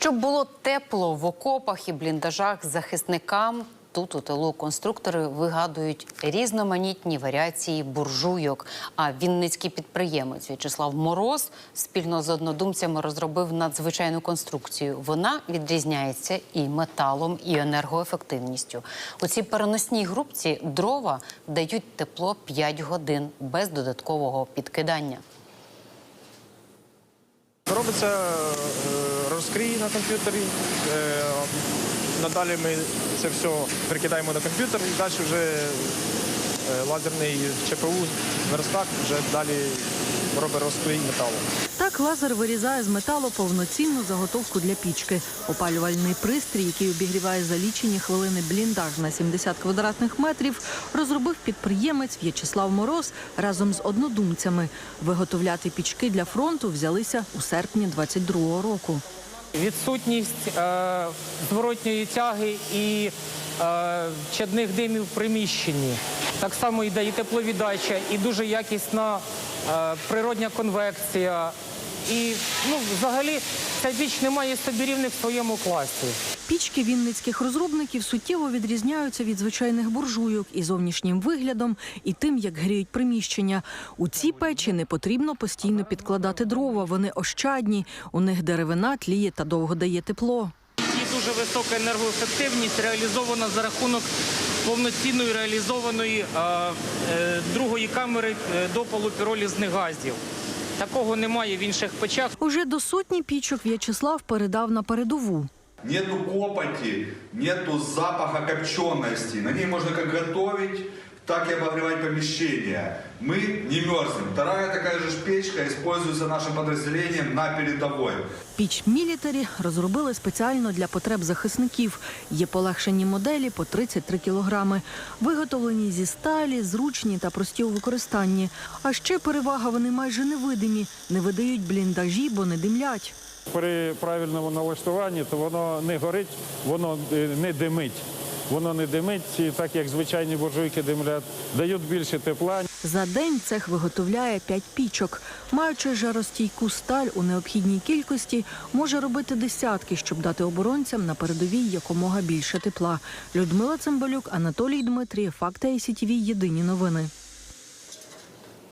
Щоб було тепло в окопах і бліндажах захисникам. Тут у тилу конструктори вигадують різноманітні варіації буржуйок. А вінницький підприємець В'ячеслав Мороз спільно з однодумцями розробив надзвичайну конструкцію. Вона відрізняється і металом, і енергоефективністю. У цій переносній групці дрова дають тепло 5 годин без додаткового підкидання. Робиться е, розкрій на комп'ютері. е, Надалі ми це все перекидаємо на комп'ютер і далі вже е, лазерний ЧПУ, верстак вже далі робить розкрій металу. Так лазер вирізає з металу повноцінну заготовку для пічки. Опалювальний пристрій, який обігріває за лічені хвилини бліндаж на 70 квадратних метрів, розробив підприємець В'ячеслав Мороз разом з однодумцями. Виготовляти пічки для фронту взялися у серпні 22-го року. Відсутність е, зворотньої тяги і е, чадних димів в приміщенні. Так само йде і тепловіддача, і дуже якісна е, природня конвекція. І ну, взагалі ця піч не має собі рівних в своєму класі. Пічки вінницьких розробників суттєво відрізняються від звичайних буржуйок і зовнішнім виглядом, і тим, як гріють приміщення. У ці печі не потрібно постійно підкладати дрова. Вони ощадні. У них деревина тліє та довго дає тепло. І дуже висока енергоефективність реалізована за рахунок повноцінної реалізованої е, е, другої камери е, допалу піролізних газів. Такого немає в інших печах. Уже до сотні пічок В'ячеслав передав на передову. Нету копоті, нету запаха копченості. На ній можна як готовить, так и обогревать помещение. Мы не мерзнем. Вторая такая же ж печка используется нашим подразделением на передовой. Піч мілітарі розробили спеціально для потреб захисників. Є полегшені моделі по 33 кілограми. Виготовлені зі сталі, зручні та прості у використанні. А ще перевага вони майже невидимі, не видають бліндажі, бо не димлять. При правильному налаштуванні то воно не горить, воно е, не димить. Воно не димить, так як звичайні буржуйки димлять, дають більше тепла. За день цех виготовляє 5 пічок. Маючи жаростійку сталь у необхідній кількості, може робити десятки, щоб дати оборонцям на передовій якомога більше тепла. Людмила Цимбалюк, Анатолій Дмитрій, Факти ICTV, Єдині новини.